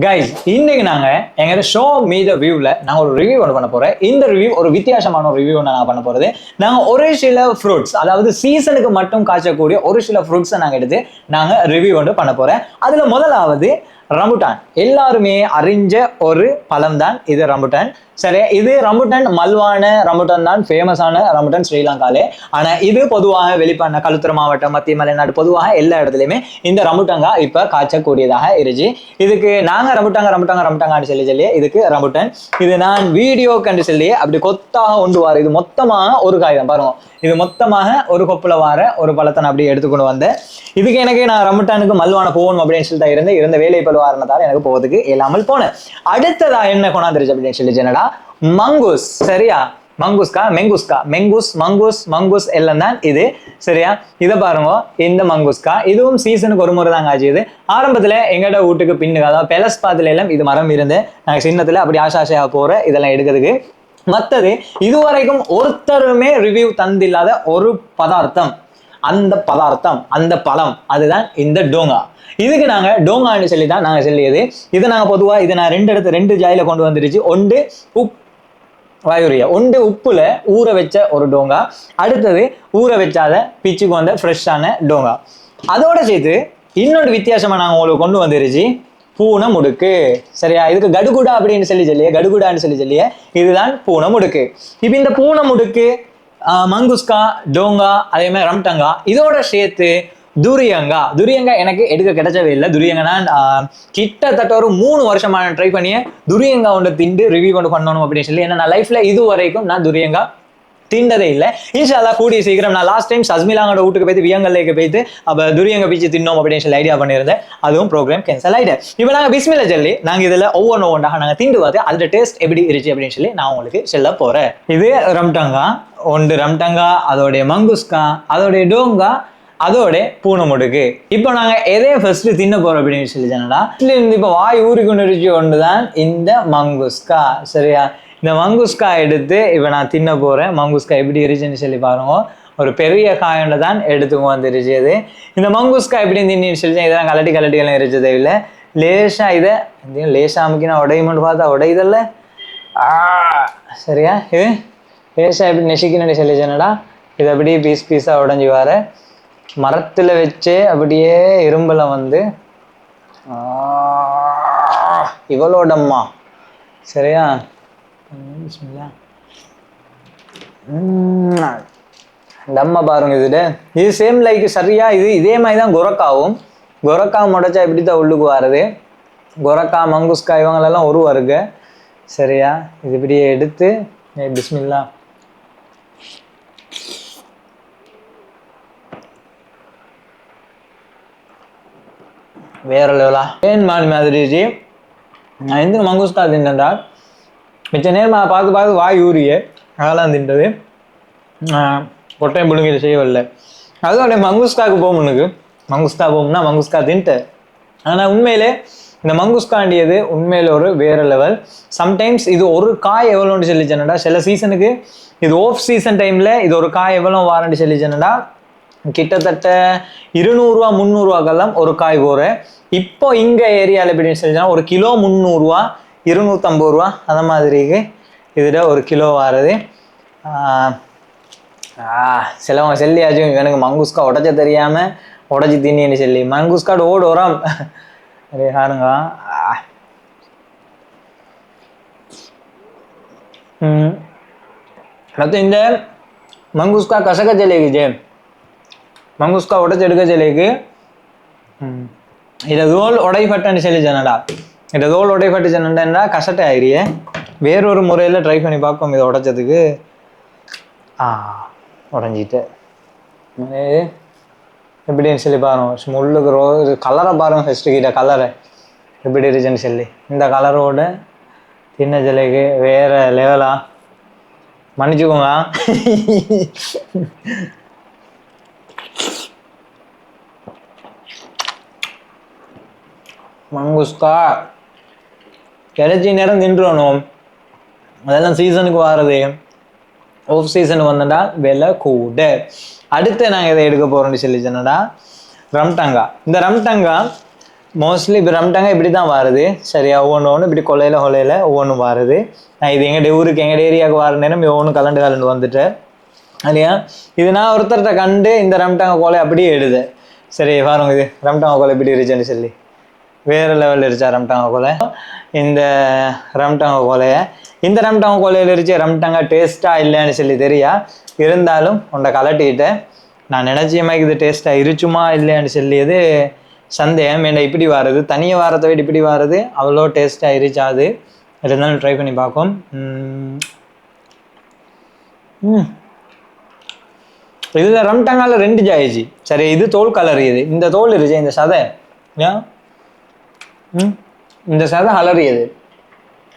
Guys இன்னைக்கு நாங்க எங்க ஷோ மீத வியூவில் நாங்க ஒரு ரிவ்யூ ஒன்று பண்ண போறோம். இந்த ரிவ்யூ ஒரு வித்தியாசமான ஒரு ரிவ்யூ நான் பண்ண போறது. நாங்க ஒரு சில ஃப்ரூட்ஸ் அதாவது சீசனுக்கு மட்டும் காய்ச்சக்கூடிய ஒரு சில ஃப்ரூட்ஸை நாங்க எடுத்து நாங்க ரிவ்யூ ஒன்று பண்ண போறேன் அதுல முதலாவது ரம்புட்டான். எல்லாருமே அறிஞ்ச ஒரு பழம் தான் இது ரம்புட்டான். சரி இது ரம்புட்டன் மல்வான ரம்புட்டன் தான் ஃபேமஸான ரம்புட்டன் ஸ்ரீலங்காலே. ஆனா இது பொதுவாக வெளிப்பான கழுத்துற மாவட்டம் மத்திய மலைநாடு பொதுவாக எல்லா இடத்துலையுமே இந்த ரம்புட்டங்கா இப்ப காய்ச்சக்கூடியதாக இருந்துச்சு. இதுக்கு நாங்க ரம்புட்டாங்க ரம்புட்டாங்க ரம்புட்டாங்கன்னு சொல்லி சொல்லி இதுக்கு ரம்புட்டன். இது நான் வீடியோ கண்டு சொல்லி அப்படி கொத்தாக ஒன்று வார இது மொத்தமாக ஒரு காகிதம் பாருங்க. இது மொத்தமாக ஒரு கொப்பில் வார ஒரு பழத்தை நான் அப்படியே எடுத்துக்கொண்டு வந்தேன். இதுக்கு எனக்கு நான் ரம்புட்டானுக்கு மல்வான போகணும் அப்படின்னு சொல்லிட்டு இருந்தேன். இருந்த வேலை பழுவ காரணத்தால் எனக்கு போவதுக்கு இல்லாமல் போனேன். அடுத்ததா என்ன கொண்டாந்துருச்சு அப்படின்னு சொல்லி என்னடா மங்குஸ். சரியா? மங்குஸ்கா? மெங்குஸ்கா? மெங்குஸ் மங்குஸ் மங்குஸ் எல்லாம் தான் இது. சரியா? இதை பாருங்க. இந்த மங்குஸ்கா. இதுவும் சீசனுக்கு ஒரு முறை தாங்க ஆச்சு இது. ஆரம்பத்துல எங்கட வீட்டுக்கு பின்னுக்கு அதாவது பெலஸ் பாத்துல எல்லாம் இது மரம் இருந்து நாங்கள் சின்னத்துல அப்படி ஆசை ஆசையாக போற இதெல்லாம் எடுக்கிறதுக்கு. மற்றது இதுவரைக்கும் ஒருத்தருமே ரிவ்யூ தந்தில்லாத ஒரு பதார்த்தம். அந்த பதார்த்தம் அந்த பழம் அதுதான் இந்த டோங்கா. இதுக்கு நாங்க டோங்கான்னு சொல்லி தான் நாங்க சொல்லியது. இதை நாங்க பொதுவா இதை நான் ரெண்டு இடத்து ரெண்டு ஜாயில கொண்டு வந்துருச்சு. ஒன்று உப் வாயுரியா. ஒன்று உப்புல ஊற வச்ச ஒரு டோங்கா. அடுத்தது ஊற வச்சாத பிச்சுக்கு வந்த ஃப்ரெஷ்ஷான டோங்கா. அதோட சேர்த்து இன்னொரு வித்தியாசமா நாங்க உங்களுக்கு கொண்டு வந்துருச்சு. பூனை முடுக்கு. சரியா? இதுக்கு கடுகுடா அப்படின்னு சொல்லி சொல்லியே கடுகுடான்னு சொல்லி சொல்லியே இதுதான் பூனை முடுக்கு. இப்போ இந்த பூனை முடுக்கு மங்குஸ்கா டோங்கா அதே மாதிரி ரம்டங்கா இதோட சேர்த்து துரியங்கா. துரியங்கா எனக்கு எடுக்க கிடைச்சவே இல்லை. துரியங்கா நான் கிட்டத்தட்ட ஒரு மூணு வருஷமா நான் ட்ரை பண்ணியே துரியங்கா ஒன்று திண்டு ரிவ்யூ கொண்டு பண்ணணும் அப்படின்னு சொல்லி. ஏன்னா நான் லைஃப்ல இது வரைக்கும் நான் துரியங்கா திண்டதே இல்லை. இன்ஷால்லா கூடிய சீக்கிரம் நான் லாஸ்ட் டைம் சஸ்மிலாங்கோட வீட்டுக்கு போயிட்டு வியங்கல்லேக்கு போயிட்டு அப்போ துரியங்க பீச்சு தின்னோம் அப்படின்னு சொல்லி ஐடியா பண்ணியிருந்தேன். அதுவும் ப்ரோக்ராம் கேன்சல் ஆயிட்டு இப்போ நாங்கள் பிஸ்மில சொல்லி நாங்கள் இதில் ஒவ்வொன்று ஒவ்வொன்றாக நாங்கள் திண்டு அதோட டேஸ்ட் எப்படி இருந்துச்சு அப்படின்னு சொல்லி நான் உங்களுக்கு சொல்ல போகிறேன் இது ரம்டங்கா ஒன்று ரம்டங்கா அதோடைய மங்குஸ்கா அதோடைய டோங்கா அதோட பூனை முடுக்கு இப்போ நாங்க எதை ஃபர்ஸ்ட் தின்ன போறோம் அப்படின்னு சொல்லி சொன்னா இப்போ வாய் ஊருக்கு இருச்சு ஒன்று தான் இந்த மங்குஸ்கா சரியா? இந்த மங்குஸ்கா எடுத்து இப்போ நான் தின்ன போகிறேன் மங்குஸ்கா எப்படி இருச்சுன்னு சொல்லி பாருங்க. ஒரு பெரிய காயோட தான் எடுத்துக்கும் வந்துருச்சு அது இந்த மங்குஸ்கா எப்படி தின்னு சொல்லி இதெல்லாம் கலட்டி கலட்டிகளும் இருச்சதே இல்லை லேசாக இதை லேசாக அமுக்கினா உடையுமென்று பார்த்தா உடையுதல்ல. சரியா? இது லேசாக எப்படி நெசிக்கணும்னு சொல்லி சொன்னடா இது அப்படியே பீஸ் பீஸாக உடஞ்சி வர. மரத்தில் வச்சே அப்படியே இரும்பலை வந்து. இவளோடம்மா. சரியா? பிஸ்மில்லா. ம், பாருங்க இதுல. இது சேம் லைக் சரியா இது இதே மாதிரி தான் கொரக்காவும். கொரக்கா முடைச்சா எப்படி தான் உள்ளுக்கு வர்றது கொரக்கா மங்குஸ்கா இவங்களெல்லாம் ஒரு வருக சரியா? இது இப்படியே எடுத்து பிஸ்மில்லா. வேற லெவலா ஏன் மாதிரி மாதிரி நான் எந்த மங்குஸ்கா தின்றேன்டா மிச்ச நேரம் நான் பார்த்து பார்த்து வாய் ஊறிய. அதெல்லாம் தின்றது. கொட்டையும் புழுங்கிட்டு செய்யவில்லை. அதோட மங்குஸ்காவுக்கு போகமுனுக்கு மங்குஸ்கா போகும்னா மங்குஸ்கா தின்ட்டு. ஆனால் உண்மையிலே இந்த மங்குஸ்காண்டியது உண்மையில் ஒரு வேறு லெவல் சம்டைம்ஸ் இது ஒரு காய் எவ்வளோன்னு சொல்லிச்சேன்னடா சில சீசனுக்கு இது ஓஃப் சீசன் டைமில் இது ஒரு காய் எவ்வளோ வாரண்டி சொல்லிச்சேன்னடா கிட்டத்தட்ட இருநூறுவா முந்நூறுவாக்கெல்லாம் ஒரு காய் போகிறேன் இப்போ இங்கே ஏரியாவில் எப்படின்னு சொல்லிச்சுன்னா ஒரு கிலோ முந்நூறுரூவா இருநூற்றம்பது ரூபா அந்த மாதிரிக்கு இதில் ஒரு கிலோ வாரது. சிலவங்க செல்லியாச்சும் எனக்கு மங்குஸ்கா உடச்ச தெரியாமல் உடச்சி தின்னு சொல்லி. மங்குஸ்காடு ஓடு வராம். சரி யாருங்க மற்ற இந்த மங்குஸ்கா கசக்க ஜலேக்கு ஜே. மங்குஸ்கா உடச்செடுக்க ஜலேக்கு இதை ரோல் உடைப்பட்டன்னு சொல்லி சொன்னடா இந்த தோல் உடைப்பட்டு என்னென்னா கசட்டை ஆயிரியே வேறொரு முறையில் ட்ரை பண்ணி பார்ப்போம் இதை உடைச்சதுக்கு. ஆ உடஞ்சிட்டு. எப்படின்னு சொல்லி பாருங்க முள்ளுக்கு ரோ கலரை பாருங்க ஃபஸ்ட்டு கிட்ட கலரை எப்படி இருக்குன்னு சொல்லி. இந்த கலரோட தின்ன சிலைக்கு வேற லெவலா மன்னிச்சுக்கோங்க. மங்குஸ்கா. கிடைச்ச நேரம் தின்றுவணும் அதெல்லாம் சீசனுக்கு வர்றது ஆஃப் சீசன் வந்தடா விலை கூட. அடுத்து நாங்கள் இதை எடுக்க போகிறோம்னு சொல்லி சொன்னடா ரம்டங்கா. இந்த ரம்டங்கா மோஸ்ட்லி இப்போ ரம்டங்கா இப்படி தான் வருது. சரியா ஒவ்வொன்று ஒன்று இப்படி கொலையில் கொலையில் ஒவ்வொன்றும் வருது. நான் இது எங்கள் ஊருக்கு எங்கள் ஏரியாவுக்கு வர நேரம் ஒவ்வொன்றும் கலண்டு கலண்டு வந்துட்டு இல்லையா? இது நான் ஒருத்தர்கிட்ட கண்டு இந்த ரம்டங்கா கோலை அப்படியே எடுது சரி பாருங்க இது ரம்டங்கா கோலை இப்படி இருந்துச்சுன்னு சொல்லி. வேறு லெவலில் இருச்சா ரம்டாங்க கோலை. இந்த ரம்டாங்க கோலையை. இந்த ரம்டாங்க கோலையில் இருச்சு ரம்டாங்க டேஸ்ட்டாக இல்லைன்னு சொல்லி தெரியா? இருந்தாலும் உன்னை கலட்டிக்கிட்டேன். நான் நினச்ச மாதிரி இது டேஸ்ட்டாக இருச்சுமா இல்லையான்னு சொல்லியது சந்தேகம். என்ன இப்படி வாருது? தனியாக வாரத்தை விட இப்படி வாருது? அவ்வளோ டேஸ்ட்டாக இருச்சாது இருந்தாலும் ட்ரை பண்ணி பார்ப்போம். ம். இதில் ரம்டங்கால ரெண்டு ஜாயிச்சு சரி இது தோல் கலர் இது. இந்த தோல் இருச்சு இந்த சதை. ஏன்? இந்த சதை அலறியது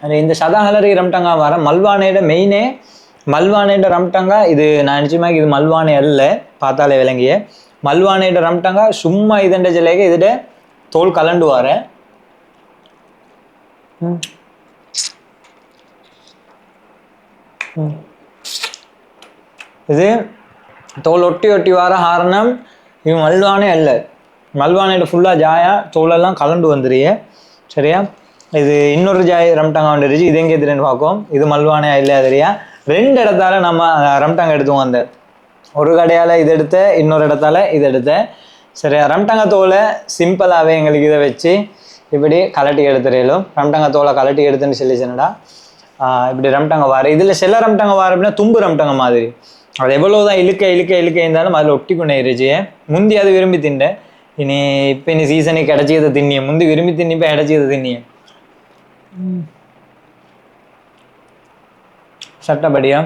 அது இந்த சதா அலறி ரம்டங்கா வர மல்வானையோட மெயினே மல்வானையோட ரம்டங்கா இது நான் நிச்சயமாக இது மல்வானை அல்ல பார்த்தாலே விளங்கிய. மல்வானையோட ரம்டங்கா சும்மா இதண்ட ஜிலேக இதுட தோல் கலண்டு வார ம். ம். இது தோல் ஒட்டி ஒட்டி வார காரணம் இது மல்வானே அல்ல. மல்வானையில் ஃபுல்லாக ஜாயா தோலெல்லாம் கலண்டு வந்துருயே சரியா? இது இன்னொரு ஜாய் ரம்டாங்க வந்துடுச்சு இது எங்கே தெரியுன்னு பார்க்கும். இது மல்வானையா இல்லையா தெரியா? ரெண்டு இடத்தால நம்ம ரம்டாங்க ரம்டாங்கா எடுத்துவோம் அந்த. ஒரு கடையால் இது எடுத்த இன்னொரு இடத்தால இது எடுத்த. சரியா? ரம்டாங்க தோலை சிம்பிளாகவே எங்களுக்கு இதை வச்சு இப்படி கலட்டி எடுத்துறையிலும் ரம்டாங்க தோலை கலட்டி எடுத்துன்னு சொல்லி சொன்னடா இப்படி ரம்டாங்க வார. இதில் சில ரம்டாங்க வார அப்படின்னா தும்பு ரம்டாங்க மாதிரி. அது எவ்வளோ தான் இழுக்க இழுக்க இழுக்க இருந்தாலும் அதில் ஒட்டி கொண்டே இருச்சு முந்தி அது விரும்பி திண்டேன். இனி இப்போ இனி சீசனுக்கு கிடைச்சதை திண்ணிய? முந்தி விரும்பி தின்னி இப்போ கிடைச்சதை திண்ணிய சட்டப்படியா?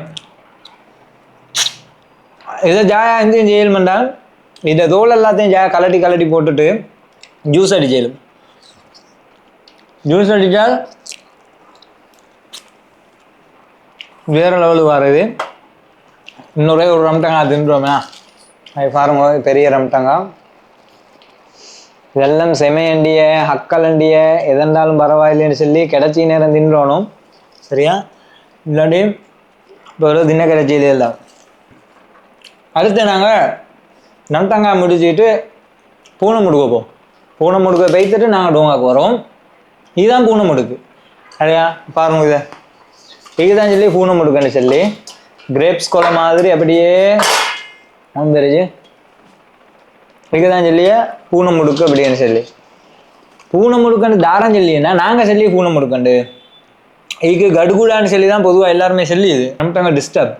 இதை ஜாயா எந்த செய்யலுமென்றால் இந்த தோல் எல்லாத்தையும் ஜாயா கலட்டி கலட்டி போட்டுட்டு ஜூஸ் அடிச்சேலும் ஜூஸ் அடித்தால் வேற லெவலுக்கு வருது இன்னொரே ஒரு ரம்டங்கா தின்றோமே. அது பாருங்க பெரிய ரம்டங்கா வெள்ளம் செமையண்டிய ஹக்கலண்டிய எதென்றாலும் பரவாயில்லைன்னு சொல்லி கிடச்சி நேரம் தின்றோணும். சரியா? இல்லாட்டி இப்போ ஒரு தின கிடைச்சது இல்லை அடுத்து நாங்கள் நம்டங்காய் முடிச்சுட்டு பூனை முடுக்க போவோம். பூனை முடுக்க வைத்துட்டு நாங்கள் டோங்காக்கு வரோம். இதுதான் பூனை முடுக்கு. சரியா பாருங்க இதை. இதுதான் சொல்லி பூனை முடுக்குன்னு சொல்லி. கிரேப்ஸ் கொலை மாதிரி அப்படியே வந்துருச்சு. இதுதான் சொல்லிய பூனை முடுக்கு அப்படின்னு சொல்லி. பூனை முடுக்கன்னு தாரம் சொல்லினா நாங்கள் சொல்லி பூனை முடுக்கண்டு. இதுக்கு கடுகுடான்னு சொல்லி தான் பொதுவாக எல்லாருமே சொல்லியுது. ரம்டங்கா டிஸ்டர்ப்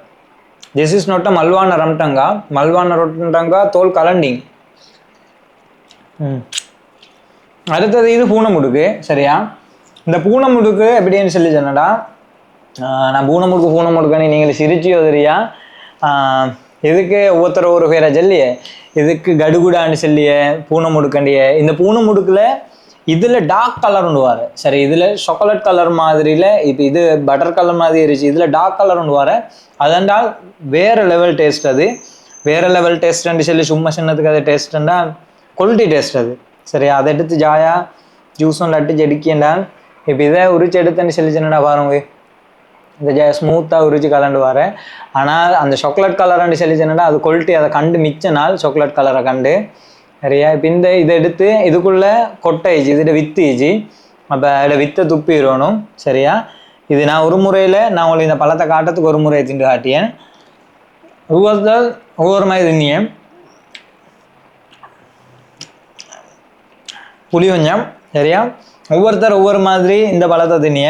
திஸ் இஸ் நோட்ட மல்வான ரம்டங்கா. மல்வான ரொட்டங்கா தோல் கலண்டிங். ம். அடுத்தது இது பூனை முடுக்கு சரியா? இந்த பூனை முடுக்கு எப்படின்னு சொல்லி சொன்னடா நான் பூனை முடுக்கு பூனை முடுக்குன்னு நீங்கள் சிரிச்சு உதறியா ஆஹ் ஒவ்வொருத்தர் ஒரு பேரை சொல்லியே. இதுக்கு கடுகுடான்னு சொல்லிய பூனை முடுக்கண்டிய. இந்த பூனை முடுக்கில் இதில் டார்க் கலர் ஒன்று சரி இதில் சாக்லேட் கலர் மாதிரியில் இப்போ இது பட்டர் கலர் மாதிரி இருந்துச்சு இதில் டார்க் கலர் ஒன்று வர. அதென்றால் வேறு லெவல் டேஸ்ட் அது. வேறு லெவல் டேஸ்ட்னு சொல்லி சும்மா சின்னதுக்கு அது டேஸ்ட்டுன்னா குவாலிட்டி டேஸ்ட் அது. சரி அதை எடுத்து ஜாயா ஜூஸும் லட்டு செடிக்கேண்டான் இப்போ இதை உரிச்சு எடுத்தேன்னு சொல்லி சின்னடா பாருங்க. இந்த ஜ ஸ்மூத்தாக உரிச்சு கலண்டு வரேன் ஆனால் அந்த சாக்லேட் கலர்னு சொல்லி சொன்னா அது குவாலிட்டி அதை கண்டு மிச்ச நாள் சாக்லேட் கலரை கண்டு. சரியா? இப்போ இந்த இதை எடுத்து இதுக்குள்ளே கொட்டைச்சு இதில் வித்துச்சு அப்போ அதில் வித்தை துப்பிடணும் சரியா? இது நான் ஒரு முறையில் நான் உங்களுக்கு இந்த பழத்தை காட்டுறதுக்கு ஒரு முறையை திண்டு காட்டியேன். ஒவ்வொருத்தர் ஒவ்வொரு மாதிரி தின்னியேன். புளியஞ்சம். சரியா? ஒவ்வொருத்தர் ஒவ்வொரு மாதிரி இந்த பழத்தை தின்னிய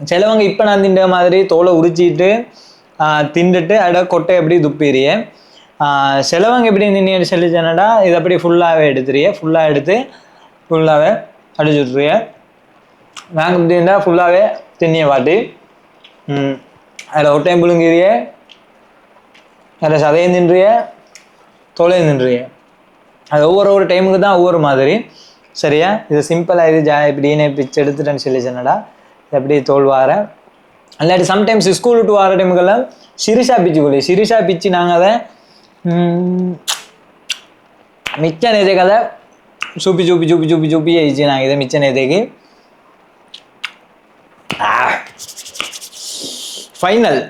சிலவங்க இப்போ நான் தின்ற மாதிரி தோலை உரிச்சிட்டு தின்றுட்டு அட கொட்டை எப்படி துப்பிடுறிய சிலவங்க எப்படி நின்று சொல்லி சொன்னடா இது அப்படி ஃபுல்லாகவே எடுத்துறிய ஃபுல்லாக எடுத்து ஃபுல்லாகவே அடிச்சுட்றிய நாங்கள் இப்படி இருந்தால் ஃபுல்லாகவே தின்னிய வாட்டி அதில் ஒட்டையும் புழுங்கிறிய அதில் சதையும் தின்றிய தோலையும் தின்றிய அது ஒவ்வொரு ஒரு டைமுக்கு தான் ஒவ்வொரு மாதிரி. சரியா? இது சிம்பிளாக இது ஜா இப்படின்னு பிச்சு எடுத்துட்டேன்னு சொல்லி சொன்னடா எப்படி தோல்வார இல்லாட்டி சம்டைம்ஸ் ஸ்கூல் விட்டு வர டைமுக்கெல்லாம் சிரிசா பிச்சு கொள்ளி சிரிசா பிச்சு நாங்கள் அதை மிச்ச நேதே அதை சூப்பி சூப்பி சூப்பி சூப்பி சூப்பி ஆயிடுச்சு நாங்கள் இதை மிச்ச நேதைக்கு ஃபைனல்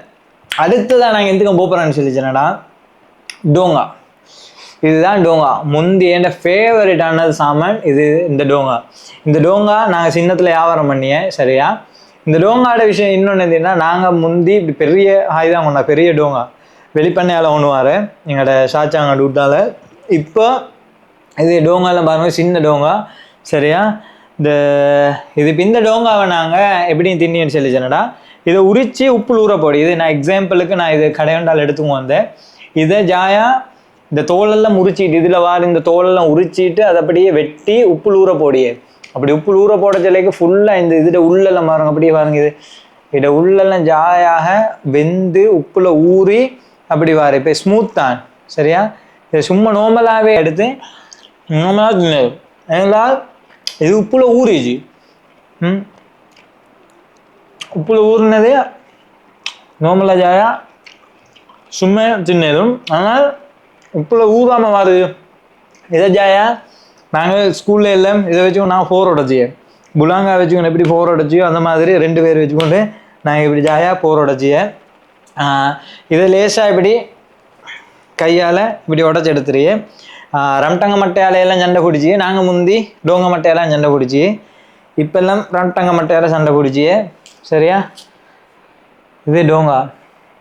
அடுத்ததான் நாங்கள் எதுக்கும் போகிறோன்னு சொல்லி டோங்கா. இதுதான் டோங்கா. முந்தி என் ஃபேவரட்டானது சாமான் இது இந்த டோங்கா. இந்த டோங்கா நாங்கள் சின்னத்தில் வியாபாரம் பண்ணியே சரியா? இந்த டோங்காட விஷயம் இன்னொன்று என்னன்னா நாங்கள் முந்தி இப்படி பெரிய ஹாய் தான் கொண்டா பெரிய டோங்கா. வெளிப்பண்ணையால் ஒன்றுவார் எங்களோட ஷாச்சாங்க டூட்டால இப்போ இது டோங்காலாம் பாருங்க சின்ன டோங்கா சரியா? இந்த இது இப்போ இந்த டோங்காவை நாங்கள் எப்படியும் திண்ணின்னு சொல்லி சொன்னடா இதை உரித்து உப்புள் ஊற போடு. இது நான் எக்ஸாம்பிளுக்கு நான் இது கடையண்டால் எடுத்துக்கு வந்தேன். இதை ஜாயா இந்த தோலெல்லாம் முறிச்சிட்டு இதில் வார் இந்த தோலெல்லாம் உரிச்சிட்டு அதை அப்படியே வெட்டி உப்பு ஊற போடியே. அப்படி உப்பு ஊற போட சிலைக்கு ஃபுல்லாக இந்த இதில் உள்ளெல்லாம் பாருங்க அப்படியே பாருங்க இது. இதை உள்ளெல்லாம் ஜாயாக வெந்து உப்புல ஊறி அப்படி வாரு. இப்போ ஸ்மூத் தான் சரியா? இதை சும்மா நோமலாகவே எடுத்து நோமலாக தின்னது ஏனால் இது உப்புல ஊறிச்சு ம்? உப்புல ஊறினது நோமலாக ஜாயா சும்மா தின்னதும் ஆனால் இப்போ ஊதாம வருது இதை ஜாயா? நாங்கள் ஸ்கூல்ல எல்லாம் இதை வச்சுக்கோ நான் ஃபோர் உடச்சியே. புலாங்கா வச்சுக்கணும் எப்படி ஃபோர் உடச்சியோ அந்த மாதிரி ரெண்டு பேர் வச்சுக்கொண்டு நாங்கள் இப்படி ஜாயா ஃபோர் உடச்சியே. இதை லேசாக இப்படி கையால் இப்படி உடச்சி எடுத்துறியே ரம்டங்க மட்டையால எல்லாம் சண்டை பிடிச்சி நாங்கள் முந்தி டோங்க மட்டையெல்லாம் சண்டை பிடிச்சி இப்பெல்லாம் ரம்டங்க மட்டையால் சண்டை பிடிச்சியே. சரியா? இது டோங்கா.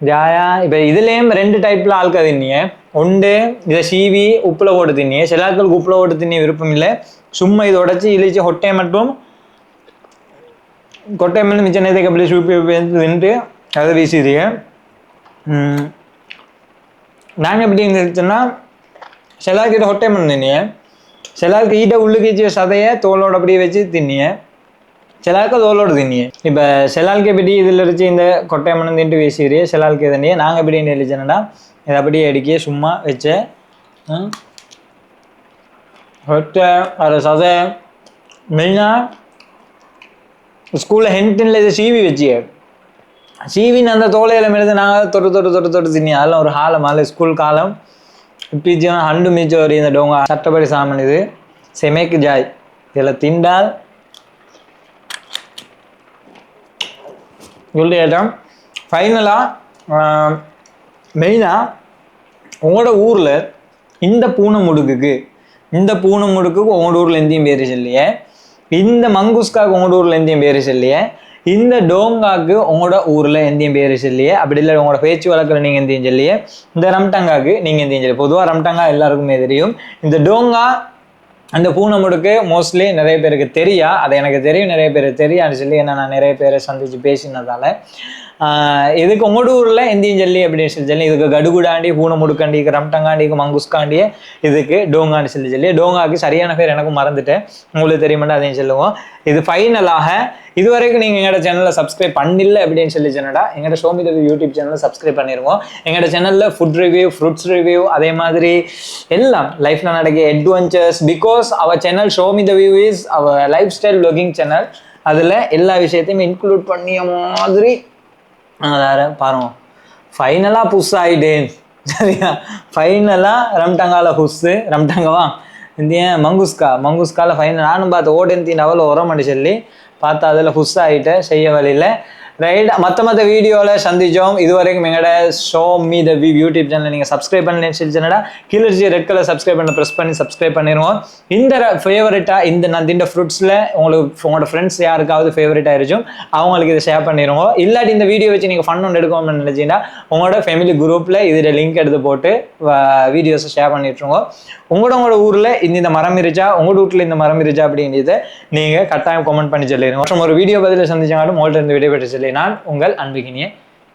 ஜாயா இப்போ இதுலேயும் ரெண்டு டைப்பில் ஆள்கா தின்னியே ஒன்று இதை சீவி உப்பில் போட்டு தின்னியே சில ஆட்களுக்கு உப்பில் போட்டு தின்னிய விருப்பம் இல்லை. சும்மா இதை உடச்சி இழிச்சு ஹொட்டை மட்டும் கொட்டை மட்டும் மிச்ச நேரத்துக்கு அப்படி சூப்பி தின்ட்டு அதை வீசிடுங்க. நாங்கள் எப்படி இருந்துச்சுன்னா சிலாக்கிட்ட ஹொட்டை மண் தின்னிய சிலாக்கு ஈட்ட உள்ளுக்கு சதையை தோலோட அப்படியே வச்சு தின்னிய சிலாக்கு தோலோடு தின்னியே இப்போ சிலால்க்கு எப்படி இதில் இருந்து இந்த கொட்டை மண் தின்ட்டு வீசிடுறிய சிலால்க்கு தண்ணியே நாங்கள் எப்படி எழுதிச்சேன்னா இதை அப்படியே அடிக்க சும்மா வச்சு ஒட்ட அது சதை மெயினாக ஸ்கூலில் ஹென்டனில் இதை சீவி வச்சியே. சீவின்னு அந்த தோலையில் மெழுது நாங்கள் தொட்டு தொட்டு தொட்டு தொட்டு தின்னி அதெல்லாம் ஒரு காலம் அதில் ஸ்கூல் காலம். இப்பீச்சும் ஹண்டு மீச்சு ஒரு இந்த டோங்க சட்டப்படி சாமன் இது. செமேக்கு ஜாய். இதில் திண்டால் சொல்லி இடம் ஃபைனலாக மெயினாக உங்களோட ஊரில் இந்த பூனை முடுக்குக்கு இந்த பூனை முடுக்குக்கு உங்களோட ஊரில் எந்தையும் பேர் சொல்லியே. இந்த மங்குஸ்காக்கு உங்களோட ஊரில் எந்தையும் பேர் சொல்லியே. இந்த டோங்காக்கு உங்களோட ஊரில் எந்தையும் பேர் சொல்லியே. அப்படி இல்லை உங்களோட பேச்சு வழக்கில் நீங்கள் எந்தையும் சொல்லியே. இந்த ரம்டங்காக்கு நீங்கள் எந்தையும் சொல்லி பொதுவாக ரம்டங்கா எல்லாருக்குமே தெரியும். இந்த டோங்கா அந்த பூனை முடுக்கு மோஸ்ட்லி நிறைய பேருக்கு தெரியா? அது எனக்கு தெரியும் நிறைய பேருக்கு தெரியான்னு சொல்லி ஏன்னா நான் நிறைய பேரை சந்திச்சு பேசினதால. இதுக்கு உங்களோட ஊரில் இந்தியன் ஜல்லி அப்படின்னு சொல்லி ஜல்லி இதுக்கு கடுகுடாண்டி பூனை முடுக்காண்டி ரம்டங்காண்டிக்கு மங்குஸ்காண்டியே இதுக்கு டோங்கான்னு சொல்லி ஜல்லி டோங்காக்கு சரியான பேர் எனக்கும் மறந்துட்டேன். உங்களுக்கு தெரியுமாட்டா அதையும் சொல்லுவோம். இது ஃபைனலாக இதுவரைக்கும் நீங்கள் எங்களோட சேனலில் சப்ஸ்கிரைப் பண்ணல அப்படின்னு சொல்லி சொன்னடா எங்களோட ஷோமி தேவி யூடியூப் சேனலில் சப்ஸ்கிரைப் பண்ணிருவோம். எங்களோட சேனலில் ஃபுட் ரிவ்யூ ஃப்ரூட்ஸ் ரிவ்யூ அதே மாதிரி எல்லாம் லைஃப்பில் நடக்க adventures because our channel show me the view is our lifestyle blogging channel அதில் எல்லா விஷயத்தையும் இன்க்ளூட் பண்ணிய மாதிரி வேற பாருங்க. ஃபைனலாக புஷ் ஆகிட்டேன் சரியா? ஃபைனலாக ரம்டங்கால புஷ்ஷு ரம்டங்கவா? இந்த மங்குஸ்கா? மங்குஸ்கால ஃபைனல் நானும் பார்த்து ஓடெந்தின் அவ்வளோ உரமடி சொல்லி பார்த்தா அதில் புஷ் ஆகிட்டேன் செய்ய வழியில் ரைட் மற்ற மற்ற வீடியோவில் சந்திச்சோம். இது வரைக்கும் எங்களோட show me the view YouTube channel நீங்கள் சப்ஸ்கிரைப் பண்ணி சொல்லிச்சுன்னா கீழே ரெட் கலர் சப்ஸ்கிரைப் பண்ண ப்ரெஸ் பண்ணி சப்ஸ்கிரைப் பண்ணிடுவோம் இந்த ஃபேவரட்டாக இந்த நான் திண்ட ஃப்ரூட்ஸில் உங்களுக்கு உங்களோட ஃப்ரெண்ட்ஸ் யாருக்காவது ஃபேவரட் ஆயிருச்சும் அவங்களுக்கு இதை ஷேர் பண்ணிடுவோம் இல்லாட்டி இந்த வீடியோ வச்சு நீங்கள் ஃபன் ஒன்று எடுக்கணும்னு நினச்சிங்கன்னா உங்களோட ஃபேமிலி குரூப்பில் இதில் லிங்க் எடுத்து போட்டு வீடியோஸை ஷேர் பண்ணிட்டுருங்க உங்களோட உங்களோட ஊரில் இந்த இந்த மரம் இருச்சா உங்களோட வீட்டில் இந்த மரம் இருச்சா அப்படின்றத நீங்கள் கட்டாயம் கமெண்ட் பண்ணி சொல்லிடுங்க மற்றும் ஒரு வீடியோ பதில் சந்திச்சாலும் உங்கள்கிட்ட இருந்து விடைபெற்று சொல்லி நான் உங்கள் அன்புகினிய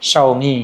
ஷவுமி